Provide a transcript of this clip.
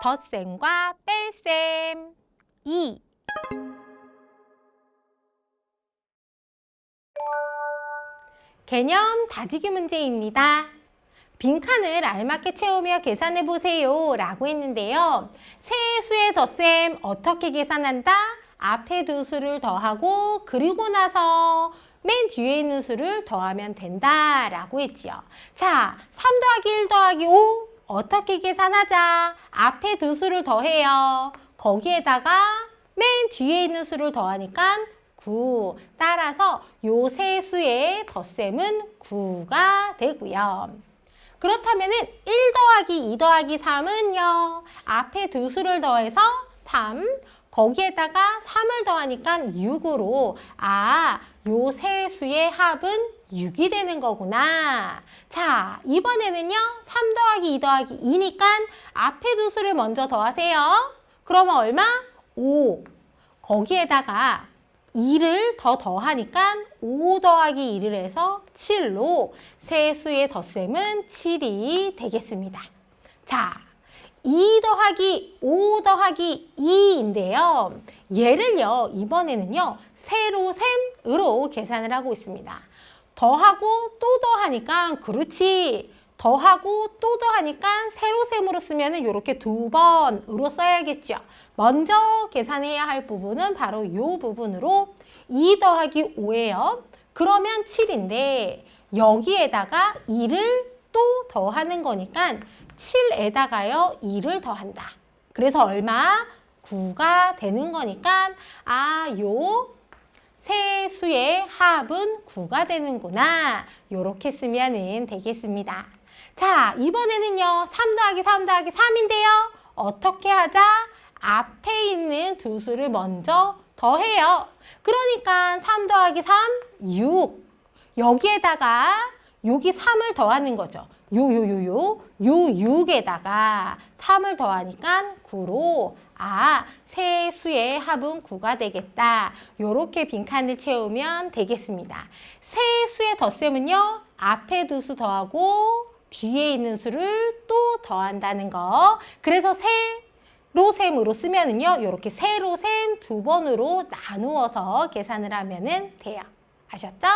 덧셈과 뺄셈 2 개념 다지기 문제입니다. 빈칸을 알맞게 채우며 계산해 보세요 라고 했는데요. 세 수의 덧셈 어떻게 계산한다? 앞에 두 수를 더하고 그리고 나서 맨 뒤에 있는 수를 더하면 된다 라고 했지요. 자, 3 더하기 1 더하기 5 어떻게 계산하자? 앞에 두 수를 더해요. 거기에다가 맨 뒤에 있는 수를 더하니까 9. 따라서 요 세 수의 덧셈은 9가 되고요. 그렇다면 1 더하기 2 더하기 3은요. 앞에 두 수를 더해서 3. 거기에다가 3을 더하니까 6으로 아, 요 세 수의 합은 6이 되는 거구나. 자, 이번에는요. 3 더하기 2 더하기 2니까 앞에 두 수를 먼저 더하세요. 그러면 얼마? 5. 거기에다가 2를 더 더하니까 5 더하기 2를 해서 7로 세 수의 덧셈은 7이 되겠습니다. 자, 2 더하기 5 더하기 2인데요. 얘를요, 이번에는요, 세로 셈으로 계산을 하고 있습니다. 더하고 또 더하니까 그렇지. 더하고 또 더하니까 세로 셈으로 쓰면 이렇게 두 번으로 써야겠죠. 먼저 계산해야 할 부분은 바로 이 부분으로 2 더하기 5예요. 그러면 7인데 여기에다가 2를 또 더하는 거니까 7에다가요 2를 더한다. 그래서 얼마? 9가 되는 거니까 아, 요 세 수의 합은 9가 되는구나. 요렇게 쓰면 되겠습니다. 자, 이번에는요. 3 더하기 3 더하기 3인데요. 어떻게 하자? 앞에 있는 두 수를 먼저 더해요. 그러니까 3 더하기 3, 6. 여기에다가 여기 3을 더하는 거죠. 요, 요, 요, 요, 요 6에다가 3을 더하니까 9로 아, 세 수의 합은 9가 되겠다. 요렇게 빈칸을 채우면 되겠습니다. 세 수의 덧셈은요. 앞에 두 수 더하고 뒤에 있는 수를 또 더한다는 거. 그래서 세 로 셈으로 쓰면은요. 요렇게 세로 셈 두 번으로 나누어서 계산을 하면은 돼요. 아셨죠?